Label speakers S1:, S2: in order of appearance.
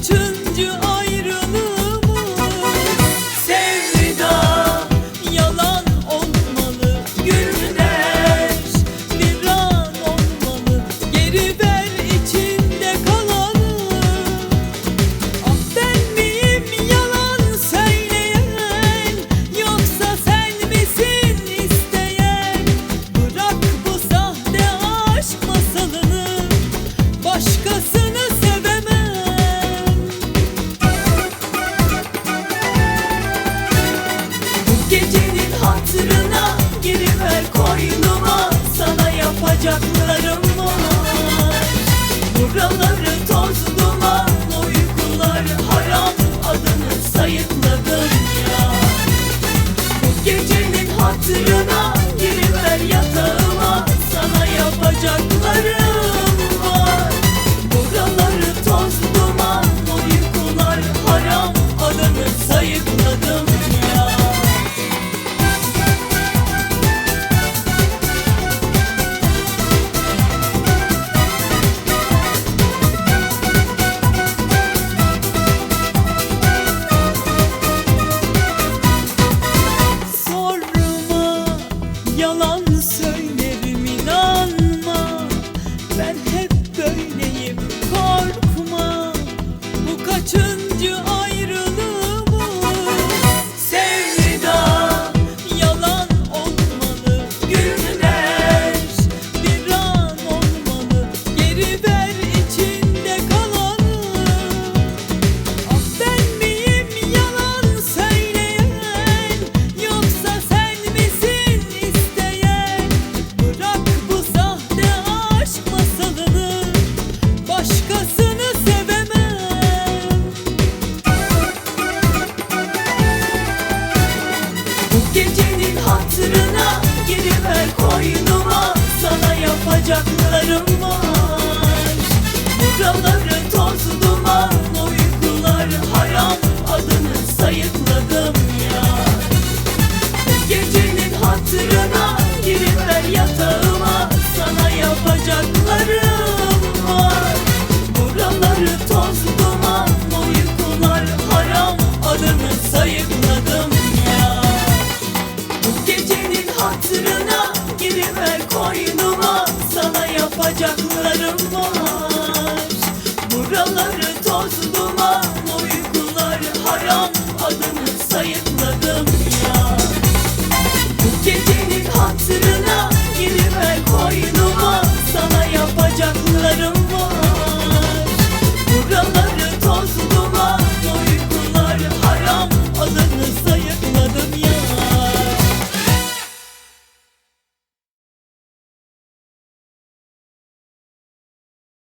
S1: kaçıncı ay? Yapacaklarım var. Buraları just bacaklarım var.